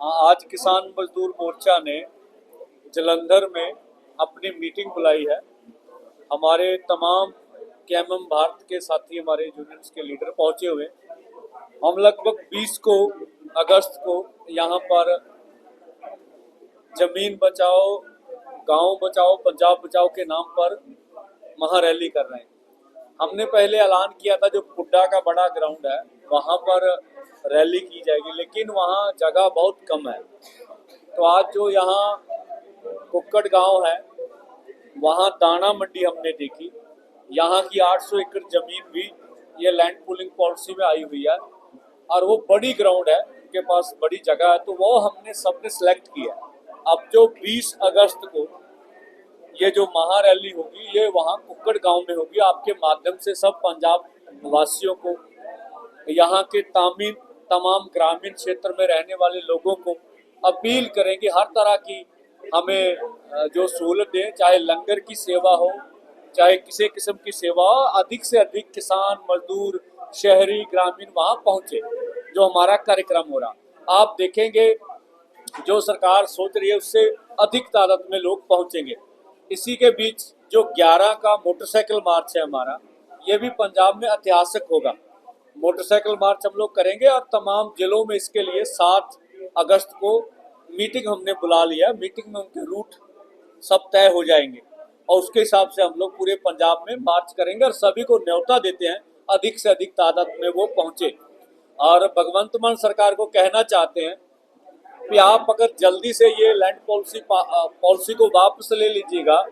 हाँ, आज किसान मजदूर मोर्चा ने जलंधर में अपनी मीटिंग बुलाई है। हमारे तमाम केएमएम भारत के साथी हमारे यूनियंस के लीडर पहुँचे हुए हम लगभग 20 को अगस्त को यहाँ पर ज़मीन बचाओ गाँव बचाओ पंजाब बचाओ के नाम पर महारैली कर रहे हैं। हमने पहले ऐलान किया था जो पुड्डा का बड़ा ग्राउंड है वहाँ पर रैली की जाएगी, लेकिन वहाँ जगह बहुत कम है। तो आज जो यहाँ कुक्कड़ गाँव है, वहाँ दाना मंडी हमने देखी। यहाँ की 800 एकड़ ज़मीन भी ये लैंड पूलिंग पॉलिसी में आई हुई है, और वो बड़ी ग्राउंड है, उनके पास बड़ी जगह है तो वो हमने सबने सेलेक्ट किया अब जो 20 अगस्त को ये जो महारैली होगी, ये वहाँ कुक्कड़ गाँव में होगी। आपके माध्यम से सब पंजाब वासियों को यहाँ के तामीन तमाम ग्रामीण क्षेत्र में रहने वाले लोगों को अपील करेंगे हर तरह की हमें जो सहूलत दें, चाहे लंगर की सेवा हो, चाहे किसी किस्म की सेवा हो, अधिक से अधिक किसान, मजदूर, शहरी, ग्रामीण वहाँ पहुँचे, जो हमारा कार्यक्रम हो रहा। आप देखेंगे, जो सरकार सोच रही है उससे अधिक तादाद में लोग पहुँचेंगे। इसी के बीच जो 11 का मोटरसाइकिल मार्च है हमारा, ये भी पंजाब में ऐतिहासिक होगा। मोटरसाइकिल मार्च हम लोग करेंगे और तमाम जिलों में इसके लिए सात अगस्त को मीटिंग हमने बुला लिया मीटिंग में उनके रूट सब तय हो जाएँगे और उसके हिसाब से हम लोग पूरे पंजाब में मार्च करेंगे और सभी को न्योता देते हैं, अधिक से अधिक तादाद में वो पहुँचे। और भगवंत मान सरकार को कहना चाहते हैं कि आप अगर जल्दी से ये लैंड पॉलिसी पॉलिसी को वापस ले लीजिएगा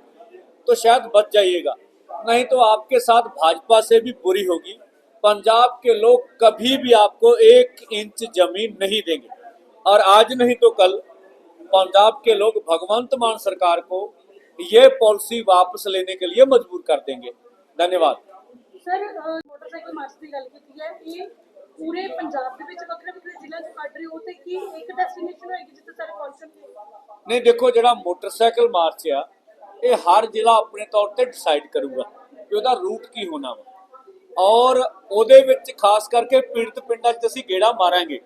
तो शायद बच जाइएगा। नहीं तो आपके साथ भाजपा से भी बुरी होगी। पंजाब के लोग कभी भी आपको एक इंच जमीन नहीं देंगे और आज नहीं तो कल पंजाब के लोग भगवंत मान सरकार को ये पॉलिसी वापस लेने के लिए मजबूर कर देंगे धन्यवाद ਸਰ ਅਹ, ਮੋਟਰਸਾਈਕਲ ਮਾਰਚ ਦੀ ਗੱਲ ਕੀਤੀ ਹੈ ਇਹ ਪੂਰੇ ਪੰਜਾਬ ਦੇ ਵਿੱਚ ਵੱਖਰੇ ਵੱਖਰੇ ਜ਼ਿਲ੍ਹਿਆਂ 'ਚ ਕੱਢ ਰਹੇ ਹੋ ਤੇ ਕੀ ਇੱਕ ਡੈਸਟੀਨੇਸ਼ਨ ਹੋਏਗੀ ਜਿੱਥੇ ਸਾਰੇ ਪਹੁੰਚਣਗੇ ਨਹੀਂ ਦੇਖੋ ਜਿਹੜਾ ਮੋਟਰਸਾਈਕਲ ਮਾਰਚ ਆ ਇਹ ਹਰ ਜ਼ਿਲ੍ਹਾ ਆਪਣੇ ਤੌਰ ਤੇ ਡਿਸਾਈਡ ਕਰੂਗਾ ਕਿ ਉਹਦਾ ਰੂਟ ਕੀ ਹੋਣਾ ਵਾ ਔਰ ਉਹਦੇ ਵਿੱਚ ਖਾਸ ਕਰਕੇ ਪੀੜਤ ਪਿੰਡਾਂ 'ਚ ਅਸੀਂ ਗੇੜਾ ਮਾਰਾਂਗੇ।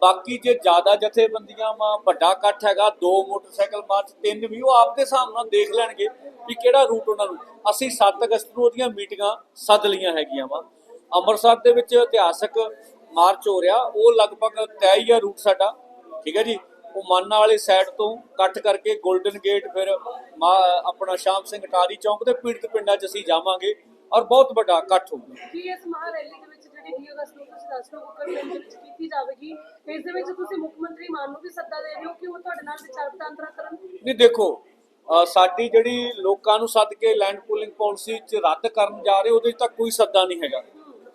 ਬਾਕੀ ਜੇ ਜ਼ਿਆਦਾ ਜਥੇਬੰਦੀਆਂ ਵਾ, ਵੱਡਾ ਇਕੱਠ ਹੈਗਾ, ਦੋ ਮੋਟਰਸਾਈਕਲ ਮਾਰਚ, ਤਿੰਨ ਵੀ, ਉਹ ਆਪਦੇ ਹਿਸਾਬ ਨਾਲ ਦੇਖ ਲੈਣਗੇ ਵੀ ਕਿਹੜਾ ਰੂਟ ਉਹਨਾਂ ਨੂੰ। ਅਸੀਂ 7 ਅਗਸਤ ਨੂੰ ਉਹਦੀਆਂ ਮੀਟਿੰਗਾਂ ਸੱਦ ਲਈਆਂ ਹੈਗੀਆਂ ਵਾ। ਅੰਮ੍ਰਿਤਸਰ ਦੇ ਵਿੱਚ ਇਤਿਹਾਸਕ ਮਾਰਚ ਹੋ ਰਿਹਾ, ਉਹ ਲਗਭਗ ਤੈਅ ਹੀ ਆ ਰੂਟ ਸਾਡਾ। ਠੀਕ ਹੈ ਜੀ? ਉਹ ਮਾਨਾ ਵਾਲੀ ਸਾਈਡ ਤੋਂ ਕੱਟ ਕਰਕੇ 골ਡਨ ਗੇਟ ਫਿਰ ਮਾ- ਆਪਣਾ ਸ਼ਾਮ ਸਿੰਘ ਟਾਰੀ ਚੌਂਕ ਤੇ ਪੀੜਤ ਪਿੰਡਾਂ 'ਚ ਅਸੀਂ ਜਾਵਾਂਗੇ। ਔਰ ਬਹੁਤ ਵੱਡਾ ਇਕੱਠ ਹੋਊਗਾ। ਕੀ ਇਸ ਮਹਾਰੈਲੀ ਦੇ ਵਿੱਚ ਜਿਹੜੀ 20 ਅਗਸਤ ਨੂੰ ਤੁਸੀਂ ਹੋ ਕੁੱਕੜ ਪਿੰਡ ਦੇ ਵਿੱਚ ਕੀਤੀ ਜਾਵੇਗੀ। ਇਸ ਦੇ ਵਿੱਚ ਤੁਸੀਂ ਮੁੱਖ ਮੰਤਰੀ ਮਾਨ ਨੂੰ ਵੀ ਸੱਦਾ ਦੇ ਰਹੇ ਹੋ ਕਿ ਉਹ ਤੁਹਾਡੇ ਨਾਲ ਵਿਚਾਰ ਵਟਾਂਦਰਾ ਕਰਨ। ਨਹੀਂ ਦੇਖੋ ਸਾਡੀ ਜਿਹੜੀ ਲੋਕਾਂ ਨੂੰ ਸੱਦ ਕੇ ਲੈਂਡ ਪੂਲਿੰਗ ਪਾਲਿਸੀ 'ਚ ਰੱਦ ਕਰਨ ਜਾ ਰਹੇ ਉਹਦੇ ਤਾਂ ਕੋਈ ਸੱਦਾ ਨਹੀਂ ਹੈਗਾ।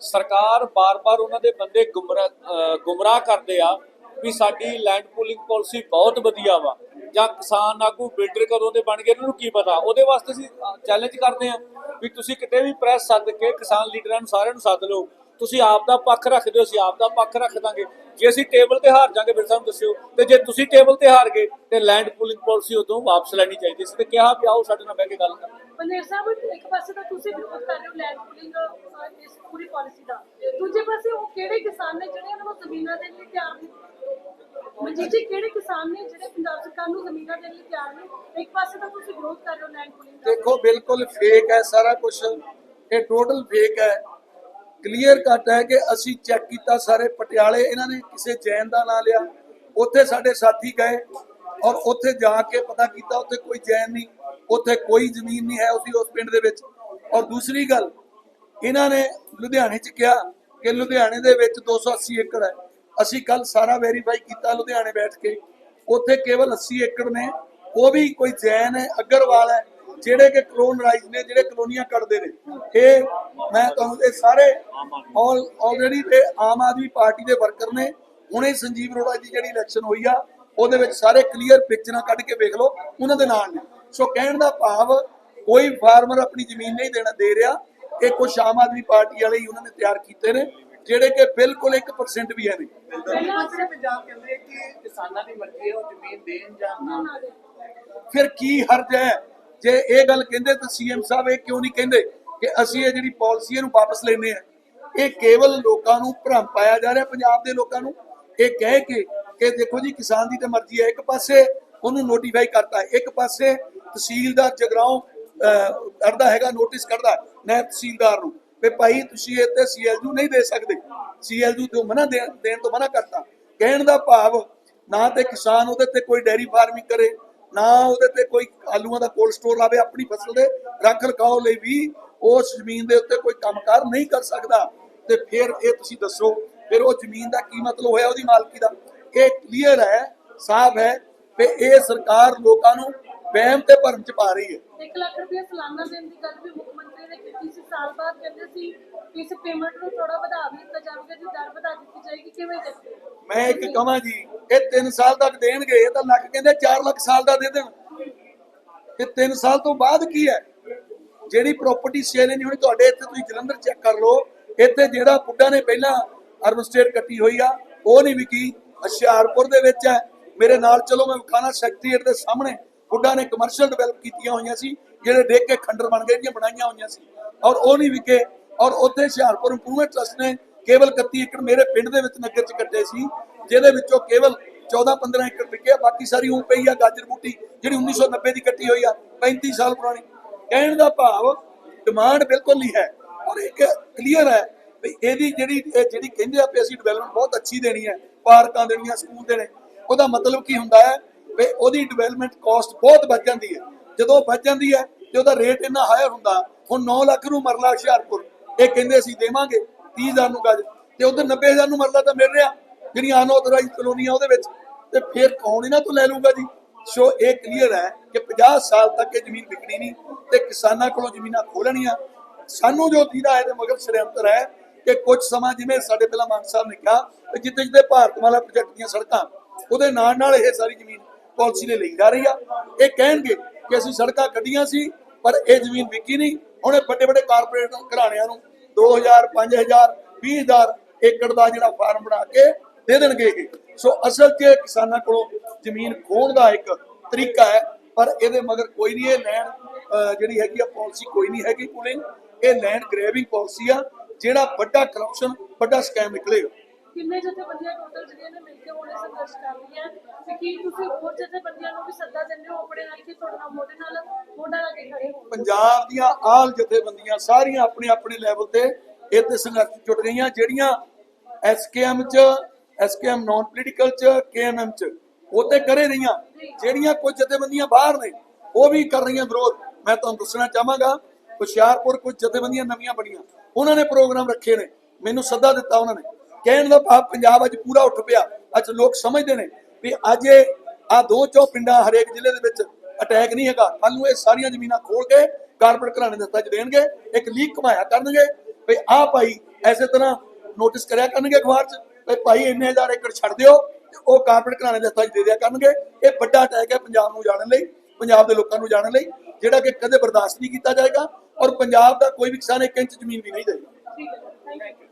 ਸਰਕਾਰ ਬਾਰ-ਬਾਰ ਉਹਨਾਂ ਦੇ ਬੰਦੇ ਗੁੰਮਰਾਹ ਗੁੰਮਰਾਹ ਕਰਦੇ ਆ ਵੀ ਸਾਡੀ ਲੈਂਡ ਪੂਲਿੰਗ ਪਾਲਿਸੀ ਬਹੁਤ ਵਧੀਆ ਵਾ। ਜਾਂ ਕਿਸਾਨ ਆਗੂ ਬਿਲਡਰ ਕਦੋਂ ਦੇ ਬਣ ਗਏ, ਇਹਨਾਂ ਨੂੰ ਕੀ ਪਤਾ? ਉਹਦੇ ਵਾਸਤੇ ਅਸੀਂ ਚੈਲੰਜ ਕਰਦੇ ਆ ਵੀ ਤੁਸੀਂ ਕਿਤੇ ਵੀ ਪ੍ਰੈਸ ਸੱਦ ਕੇ ਕਿਸਾਨ ਲੀਡਰਾਂ ਨੂੰ ਸਾਰਿਆਂ ਨੂੰ ਸੱਦ ਲਓ। ਤੁਸੀਂ ਆਪ ਦਾ ਪੱਖ ਰੱਖਦੇ ਹੋ ਅਸੀਂ ਆਪ ਦਾ ਪੱਖ ਰੱਖ ਦਾਂਗੇ। ਜੇ ਅਸੀਂ ਟੇਬਲ ਤੇ ਹਾਰ ਜਾਾਂਗੇ, ਫਿਰ ਸਾਨੂੰ ਦੱਸਿਓ। ਤੇ ਜੇ ਤੁਸੀਂ ਟੇਬਲ ਤੇ ਹਾਰ ਗਏ, ਤੇ ਲੈਂਡ ਪੂਲਿੰਗ ਪਾਲਿਸੀ ਉਦੋਂ ਵਾਪਸ ਲੈਣੀ ਚਾਹੀਦੀ ਸੀ। ਤੇ ਕਿਹਾ ਵੀ ਆਓ ਸਾਡੇ ਨਾਲ ਬਹਿ ਕੇ ਗੱਲ ਕਰੋ। ਪੰਦੇਰ ਸਾਹਿਬ, ਇੱਕ ਪਾਸੇ ਤਾਂ ਤੁਸੀਂ ਵਿਰੋਧ ਕਰ ਰਹੇ ਹੋ ਲੈਂਡ ਪੂਲਿੰਗ ਇਸ ਪੂਰੀ ਪਾਲਿਸੀ ਦਾ। ਦੂਜੇ ਪਾਸੇ ਉਹ ਕਿਹੜੇ ਕਿਸਾਨ ਨੇ ਜਿਹੜੇ ਉਹਨਾਂ ਨੂੰ ਜ਼ਮੀਨਾਂ ਦੇਣ ਲਈ ਤਿਆਰ ਨੇ ਮਨਜੀਤ ਜੀ ਕਿਹੜੇ ਕਿਸਾਨ ਨੇ ਜਿਹੜੇ ਪੰਜਾਬ ਸਰਕਾਰ ਨੂੰ ਜ਼ਮੀਨਾਂ ਦੇਣ ਲਈ ਤਿਆਰ ਨੇ? ਇੱਕ ਪਾਸੇ ਤਾਂ ਤੁਸੀਂ ਵਿਰੋਧ ਕਰ ਰਹੇ ਹੋ ਲੈਂਡ ਪੂਲਿੰਗ ਦਾ। ਦੇਖੋ, ਬਿਲਕੁਲ ਫੇਕ ਹੈ ਸਾਰਾ ਕੁਝ ਇਹ ਟੋਟਲ ਫੇਕ ਹੈ। ਕਲੀਅਰ ਕੱਟ ਹੈ ਕਿ ਅਸੀਂ ਚੈੱਕ ਕੀਤਾ ਸਾਰੇ ਪਟਿਆਲੇ, ਇਹਨਾਂ ਨੇ ਕਿਸੇ ਜੈਨ ਦਾ ਨਾਂ ਲਿਆ। ਉੱਥੇ ਸਾਡੇ ਸਾਥੀ ਗਏ ਔਰ ਉੱਥੇ ਜਾ ਕੇ ਪਤਾ ਕੀਤਾ ਉੱਥੇ ਕੋਈ ਜੈਨ ਨਹੀਂ, ਉੱਥੇ ਕੋਈ ਜ਼ਮੀਨ ਨਹੀਂ ਹੈ ਉਸਦੀ ਉਸ ਪਿੰਡ ਦੇ ਵਿੱਚ। ਔਰ ਦੂਸਰੀ ਗੱਲ, ਇਹਨਾਂ ਨੇ ਲੁਧਿਆਣੇ 'ਚ ਕਿਹਾ ਕਿ ਲੁਧਿਆਣੇ ਦੇ ਵਿੱਚ 280 ਏਕੜ ਹੈ। ਅਸੀਂ ਕੱਲ ਸਾਰਾ ਵੈਰੀਫਾਈ ਕੀਤਾ ਲੁਧਿਆਣੇ ਬੈਠ ਕੇ। ਉੱਥੇ ਕੇਵਲ 80 ਏਕੜ ਨੇ। ਉਹ ਵੀ ਕੋਈ ਜੈਨ ਹੈ ਅਗਰਵਾਲ ਹੈ, ਜਿਹੜੇ ਕਿ ਕਲੋਨਰਾਈਜ਼ ਨੇ, ਜਿਹੜੇ ਕਲੋਨੀਆਂ ਕੱਢਦੇ ਨੇ। ਇਹ ਮੈਂ ਤੁਹਾਨੂੰ, ਇਹ ਸਾਰੇ ਆਲ ਆਲਰੇਡੀ ਤੇ ਆਮ ਆਦਮੀ ਪਾਰਟੀ ਦੇ ਵਰਕਰ ਨੇ। ਹੁਣੇ ਸੰਜੀਵ ਅਰੋੜਾ ਦੀ ਜਿਹੜੀ ਇਲੈਕਸ਼ਨ ਹੋਈ ਆ, ਉਹਦੇ ਵਿੱਚ ਸਾਰੇ ਕਲੀਅਰ ਪਿਕਚਰਾਂ ਕੱਢ ਕੇ ਵੇਖ ਲਓ, ਉਹਨਾਂ ਦੇ ਨਾਲ ਨੇ। ਸੋ ਕਹਿਣ ਦਾ ਭਾਵ, ਕੋਈ ਫਾਰਮਰ ਆਪਣੀ ਜ਼ਮੀਨ ਨਹੀਂ ਦੇਣਾ, ਦੇ ਰਿਹਾ। ਇਹ ਕੁਝ ਆਮ ਆਦਮੀ ਪਾਰਟੀ ਵਾਲੇ ਹੀ ਉਹਨਾਂ ਨੇ ਤਿਆਰ ਕੀਤੇ ਨੇ। ਜਿਹੜੇ ਕਿ ਬਿਲਕੁਲ 1% ਵੀ ਹੈ ਨਹੀਂ। ਪੰਜਾਬ ਕਹਿੰਦੇ ਕਿ ਕਿਸਾਨਾਂ ਦੀ ਮਰਜ਼ੀ ਹੈ ਉਹ ਜ਼ਮੀਨ ਦੇਣ ਜਾਂ ਨਾ ਫਿਰ ਕੀ ਹਰਜ ਹੈ? ਜੇ ਇਹ ਗੱਲ ਕਹਿੰਦੇ ਤਾਂ ਸੀਐਮ ਸਾਹਿਬ ਇਹ ਕਿਉਂ ਨਹੀਂ ਕਹਿੰਦੇ ਕਿ ਅਸੀਂ ਇਹ ਜਿਹੜੀ ਪਾਲਿਸੀ ਇਹਨੂੰ ਵਾਪਸ ਲੈਨੇ ਆ ਇਹ ਕੇਵਲ ਲੋਕਾਂ ਨੂੰ ਭਰਮ ਪਾਇਆ ਜਾ ਰਿਹਾ ਪੰਜਾਬ ਦੇ ਲੋਕਾਂ ਨੂੰ। ਇਹ ਕਹਿ ਕੇ ਕਿ ਦੇਖੋ ਜੀ ਕਿਸਾਨ ਦੀ ਤੇ ਮਰਜ਼ੀ ਹੈ। ਇੱਕ ਪਾਸੇ ਉਹਨੂੰ ਨੋਟੀਫਾਈ ਕਰਤਾ ਇੱਕ ਪਾਸੇ ਤਹਿਸੀਲਦਾਰ ਜਗਰਾਉਂ ਅਹ, ਕਰਦਾ ਹੈਗਾ ਨੋਟਿਸ ਕਰਦਾ ਨਾਇਬ ਤਹਿਸੀਲਦਾਰ ਨੂੰ। ਵੀ ਭਾਈ ਤੁਸੀਂ ਇੱਥੇ ਸੀਐਲਯੂ ਨਹੀਂ ਦੇ ਸਕਦੇ। ਸੀਐਲਯੂ ਤੋਂ ਮਨਾ ਦੇਣ ਤੋਂ ਮਨਾ ਕਰਤਾ। ਕਹਿਣ ਦਾ ਭਾਵ ਨਾ ਤੇ ਕਿਸਾਨ ਉਹਦੇ ਤੇ ਕੋਈ ਡੈਰੀ ਫਾਰਮਿੰਗ ਕਰੇ, ਨਾ ਉਹਦੇ ਤੇ ਕੋਈ ਆਲੂਆਂ ਦਾ ਕੋਲਡ ਸਟੋਰ ਲਾਵੇ ਆਪਣੀ ਫਸਲ ਦੇ ਰੱਖ ਰਖਾਓ ਲਈ ਵੀ ਉਸ ਜ਼ਮੀਨ ਦੇ ਉੱਤੇ ਕੋਈ ਕੰਮਕਾਰ ਨਹੀਂ ਕਰ ਸਕਦਾ। ਤੇ ਫਿਰ ਇਹ ਤੁਸੀਂ ਦੱਸੋ, ਫਿਰ ਉਹ ਜ਼ਮੀਨ ਦਾ ਕੀ ਮਤਲਬ ਹੋਇਆ ਉਹਦੀ ਮਾਲਕੀ ਦਾ? ਇਹ ਕਲੀਅਰ ਹੈ, ਸਾਫ਼ ਹੈ ਕਿ ਇਹ ਸਰਕਾਰ ਲੋਕਾਂ ਨੂੰ ਵਹਿਮ ਤੇ ਭਰਮ ਚ ਪਾ ਰਹੀ ਹੈ। 1 ਲੱਖ ਰੁਪਏ ਸਾਲਾਨਾ ਦੇਣ ਦੀ ਗੱਲ ਵੀ ਮੁੱਖ ਮੰਤਰੀ ਨੇ ਕੀਤੀ ਸੀ। ਸਾਲ ਬਾਅਦ ਕਹਿੰਦੇ ਸੀ ਇਸ ਪੇਮੈਂਟ ਨੂੰ ਥੋੜਾ ਵਧਾ ਵੀ ਦਿੱਤਾ ਜਾਵੇਗਾ ਜੀ ਦਰ ਵਧਾ ਦਿੱਤੀ ਜਾਏਗੀ ਕਿਵੇਂ ਦੇਖਦੇ? ਮੈਂ ਇੱਕ ਕਹਾਂ ਜੀ ਇਹ 3 ਸਾਲ ਤੱਕ ਦੇਣਗੇ ਇਹ ਤਾਂ ਲੱਗ ਕਹਿੰਦੇ 4 ਲੱਖ ਸਾਲ ਦਾ ਦੇ ਦੇਣ। ਤੇ 3 ਸਾਲ ਤੋਂ ਬਾਅਦ ਕੀ ਹੈ? ਜਿਹੜੀ ਪ੍ਰਾਪਰਟੀ ਸੇਲ ਨਹੀਂ ਹੋਣੀ ਤੁਹਾਡੇ ਇੱਥੇ ਤੁਸੀਂ ਜਲੰਧਰ ਚੈੱਕ ਕਰ ਲਓ ਇੱਥੇ ਜਿਹੜਾ ਪੁੱਡਾ ਨੇ ਪਹਿਲਾਂ ਅਰਬਨ ਸਟੇਟ ਕੱਟੀ ਹੋਈ ਆ ਉਹ ਨਹੀਂ ਵਿਕੀ ਹੁਸ਼ਿਆਰਪੁਰ ਦੇ ਵਿੱਚ ਹੈ। ਮੇਰੇ ਨਾਲ ਚਲੋ ਮੈਂ ਵਿਖਾਣਾ ਸੈਕਟਰੀਏਟ ਦੇ ਸਾਹਮਣੇ। ਪੁੱਡਾ ਨੇ ਕਮਰਸ਼ੀਅਲ ਡਿਵੈਲਪ ਕੀਤੀਆਂ ਹੋਈਆਂ ਸੀ, ਜਿਹੜੇ ਦੇਖ ਕੇ ਖੰਡਰ ਬਣ ਗਏ ਦੀਆਂ ਬਣਾਈਆਂ ਹੋਈਆਂ ਸੀ। ਔਰ ਉਹ ਨਹੀਂ ਵਿਕੇ। ਔਰ ਉੱਥੇ ਹੁਸ਼ਿਆਰਪੁਰ ਇੰਪਰੂਵਮੈਂਟ ਟਰਸਟ ਨੇ ਕੇਵਲ 31 ਏਕੜ ਮੇਰੇ ਪਿੰਡ ਦੇ ਵਿੱਚ ਨਗਰ ਚ ਕੱਟੇ ਸੀ, ਜਿਹਦੇ ਵਿੱਚੋਂ ਕੇਵਲ 14-15 ਏਕੜ ਵਿਕਿਆ। ਬਾਕੀ ਸਾਰੀ ਉਹ ਪਈ ਆ ਗਾਜਰ ਬੂਟੀ, ਜਿਹੜੀ 1990 ਦੀ ਕੱਟੀ ਹੋਈ ਆ 35 ਸਾਲ ਪੁਰਾਣੀ। ਕਹਿਣ ਦਾ ਭਾਵ ਡਿਮਾਂਡ ਬਿਲਕੁਲ ਨਹੀਂ ਹੈ। ਔਰ ਇੱਕ ਕਲੀਅਰ ਹੈ ਵੀ ਇਹਦੀ ਜਿਹੜੀ ਜਿਹੜੀ ਕਹਿੰਦੇ ਆ ਵੀ ਅਸੀਂ ਡਿਵੈਲਪਮੈਂਟ ਬਹੁਤ ਅੱਛੀ ਦੇਣੀ ਹੈ, ਪਾਰਕਾਂ ਦੇਣੀਆਂ, ਸਕੂਲ ਦੇਣੇ, ਉਹਦਾ ਮਤਲਬ ਕੀ ਹੁੰਦਾ ਹੈ ਵੀ ਉਹਦੀ ਡਿਵੈਲਪਮੈਂਟ ਕਾਸਟ ਬਹੁਤ ਵੱਧ ਜਾਂਦੀ ਹੈ। ਜਦੋਂ ਉਹ ਵੱਧ ਜਾਂਦੀ ਹੈ ਤੇ ਉਹਦਾ ਰੇਟ ਇੰਨਾ ਹਾਇਰ ਹੁੰਦਾ, ਹੁਣ 9 ਲੱਖ ਨੂੰ ਮਰਲਾ ਹੁਸ਼ਿਆਰਪੁਰ। ਇਹ ਕਹਿੰਦੇ ਅਸੀਂ ਦੇਵਾਂਗੇ 30000 ਨੂੰ ਗੱਜ। ਤੇ ਉਧਰ 90000 ਨੂੰ ਮਰਲਾ ਤਾਂ ਮਿਲ ਰਿਹਾ, ਜਿਹੜੀਆਂ ਅਨਆਥੋਰਾਈਜ਼ ਕਲੋਨੀਆਂ ਉਹਦੇ ਵਿੱਚ। ਤੇ ਫਿਰ ਕੌਣ ਇਹਨਾਂ ਤੋਂ ਲੈ ਲੂਗਾ ਜੀ? ਸੋ ਇਹ ਕਲੀਅਰ ਹੈ ਕਿ 50 ਸਾਲ ਤੱਕ ਇਹ ਜ਼ਮੀਨ ਵਿਕਣੀ ਨਹੀਂ ਤੇ ਕਿਸਾਨਾਂ ਕੋਲੋਂ ਜ਼ਮੀਨਾਂ ਖੋਲਣੀਆਂ ਸਾਨੂੰ ਜੋ ਦੀਦਾ ਹੈ ਤੇ ਮਗਰ ਸ਼ਰਯੰਤਰ ਹੈ ਕਿ ਕੁਝ ਸਮਾਂ ਜਿਵੇਂ ਸਾਡੇ ਪਹਿਲਾਂ ਮਾਨ ਸਾਹਿਬ ਨੇ ਕਿਹਾ ਕਿ ਜਿੱਥੇ ਭਾਰਤ ਵਾਲਾ ਪ੍ਰੋਜੈਕਟ ਦੀਆਂ ਸੜਕਾਂ, ਉਹਦੇ ਨਾਲ ਨਾਲ ਇਹ ਸਾਰੀ ਜ਼ਮੀਨ ਪਾਲਿਸੀ ਨੇ ਲਈ ਜਾ ਰਹੀ ਆ। ਇਹ ਕਹਿਣਗੇ ਕਿ ਅਸੀਂ ਸੜਕਾਂ ਕੱਢੀਆਂ ਸੀ, ਪਰ ਇਹ ਜ਼ਮੀਨ ਵਿਕੀ ਨਹੀਂ। ਹੁਣ ਇਹ ਵੱਡੇ ਵੱਡੇ ਕਾਰਪੋਰੇਟ ਘਰਾਣਿਆਂ ਨੂੰ 2000 5000 20000 ਏਕੜ ਦਾ ਜਿਹੜਾ ਫਾਰਮ ਬਣਾ ਕੇ ਦੇ ਦੇਣਗੇ ਸੋ ਅਸਲ 'ਚ ਕਿਸਾਨਾਂ ਕੋਲੋਂ ਜ਼ਮੀਨ ਖੋਣ ਦਾ ਇੱਕ ਤਰੀਕਾ ਹੈ, ਪਰ ਇਹਦੇ ਮਗਰ ਕੋਈ ਨਹੀਂ, ਇਹ ਲੈਣ ਜਿਹੜੀ ਹੈਗੀ ਆ ਪਾਲਿਸੀ ਕੋਈ ਨਹੀਂ ਹੈਗੀ ਪੁਲਿੰਗ। ਇਹ ਲੈਂਡ ਗ੍ਰੈਬਿੰਗ ਪਾਲਿਸੀ ਆ, ਜਿਹੜਾ ਵੱਡਾ ਕਰਪਸ਼ਨ ਵੱਡਾ ਸਕੈਮ ਨਿਕਲੇਗਾ ਕਿੰਨੇ ਜਥੇਬੰਦੀਆਂ ਟੋਟਲ ਜਿਹੜੀਆਂ ਨੇ ਮਿਲ ਕੇ ਹੁਣੇ ਸੰਘਰਸ਼ ਕਰ ਰਹੀਆਂ ਤੇ ਕੀ ਤੁਸੀਂ ਹੋਰ ਜਥੇਬੰਦੀਆਂ ਨੂੰ ਵੀ ਸੱਦਾ ਦਿੰਦੇ ਹੋ ਆਪਣੇ ਨਾਲ ਕਿ ਤੁਹਾਡੇ ਨਾਲ ਮੋਢੇ ਨਾਲ ਮੋਢਾ ਲਾ ਕੇ ਖੜੇ ਹੋਣ? ਪੰਜਾਬ ਦੀਆਂ ਆਲ ਜਥੇਬੰਦੀਆਂ ਸਾਰੀਆਂ ਆਪਣੇ ਆਪਣੇ ਲੈਵਲ ਤੇ ਇੱਥੇ ਸੰਘਰਸ਼ 'ਚ ਗਈਆਂ ਜਿਹੜੀਆਂ ਐਸਕੇਐਮ ਚ ਐਸਕੇਐਮ ਨਾਨ ਪੋਲੀਟੀਕਲ ਚ ਕੇਐਮਐਮ ਚ ਉਹ ਤੇ ਕਰੇ ਰਹੀਆਂ, ਜਿਹੜੀਆਂ ਕੁਝ ਜਥੇਬੰਦੀਆਂ ਬਾਹਰ ਨੇ, ਉਹ ਵੀ ਕਰ ਰਹੀਆਂ ਵਿਰੋਧ। ਮੈਂ ਤੁਹਾਨੂੰ ਦੱਸਣਾ ਚਾਹਾਂਗਾ, ਹੁਸ਼ਿਆਰਪੁਰ ਕੁਝ ਜਥੇਬੰਦੀਆਂ ਨਵੀਆਂ ਬਣੀਆਂ, ਉਹਨਾਂ ਨੇ ਪ੍ਰੋਗਰਾਮ ਰੱਖੇ ਨੇ, ਮੈਨੂੰ ਸੱਦਾ ਦਿੱਤਾ ਉਹਨਾਂ ਨੇ। ਕਹਿਣ ਦਾ ਭਾਵ ਪੰਜਾਬ ਅੱਜ ਪੂਰਾ ਉੱਠ ਪਿਆ। ਅੱਜ ਲੋਕ ਸਮਝਦੇ ਨੇ ਵੀ ਅੱਜ ਇਹ ਆ ਦੋ ਚੋ ਪਿੰਡਾਂ ਹਰੇਕ ਜ਼ਿਲ੍ਹੇ ਦੇ ਵਿੱਚ ਅਟੈਕ ਨਹੀਂ ਹੈਗਾ। ਕੱਲ ਨੂੰ ਇਹ ਸਾਰੀਆਂ ਜ਼ਮੀਨਾਂ ਖੋਲ ਕੇ ਕਾਰਪੋਰੇਟ ਘਰਾਣੇ ਦੇ ਹੱਥਾਂ 'ਚ ਦੇਣਗੇ, ਇੱਕ ਲੀਕ ਕਮਾਇਆ ਕਰਨਗੇ ਵੀ ਆਹ ਭਾਈ ਐਸੇ ਤਰ੍ਹਾਂ ਨੋਟਿਸ ਕਰਿਆ ਕਰਨਗੇ ਅਖਬਾਰ 'ਚ ਵੀ ਭਾਈ ਇੰਨੇ ਹਜ਼ਾਰ ਏਕੜ ਛੱਡ ਦਿਓ ਤੇ ਉਹ ਕਾਰਪੋਰੇਟ ਘਰਾਣੇ ਦੇ ਹੱਥਾਂ 'ਚ ਦੇ ਦਿਆ ਕਰਨਗੇ। ਇਹ ਵੱਡਾ ਅਟੈਕ ਹੈ ਪੰਜਾਬ ਨੂੰ ਜਾਣਨ ਲਈ, ਪੰਜਾਬ ਦੇ ਲੋਕਾਂ ਨੂੰ ਜਾਣਨ ਲਈ, ਜਿਹੜਾ ਕਿ ਕਦੇ ਬਰਦਾਸ਼ਤ ਨਹੀਂ ਕੀਤਾ ਜਾਏਗਾ ਔਰ ਪੰਜਾਬ ਦਾ ਕੋਈ ਵੀ ਕਿਸਾਨ ਇੱਕ ਇੰਚ ਜ਼ਮੀਨ ਵੀ ਨਹੀਂ ਦੇਗਾ ਠੀਕ ਹੈ ਥੈਂਕ ਯੂ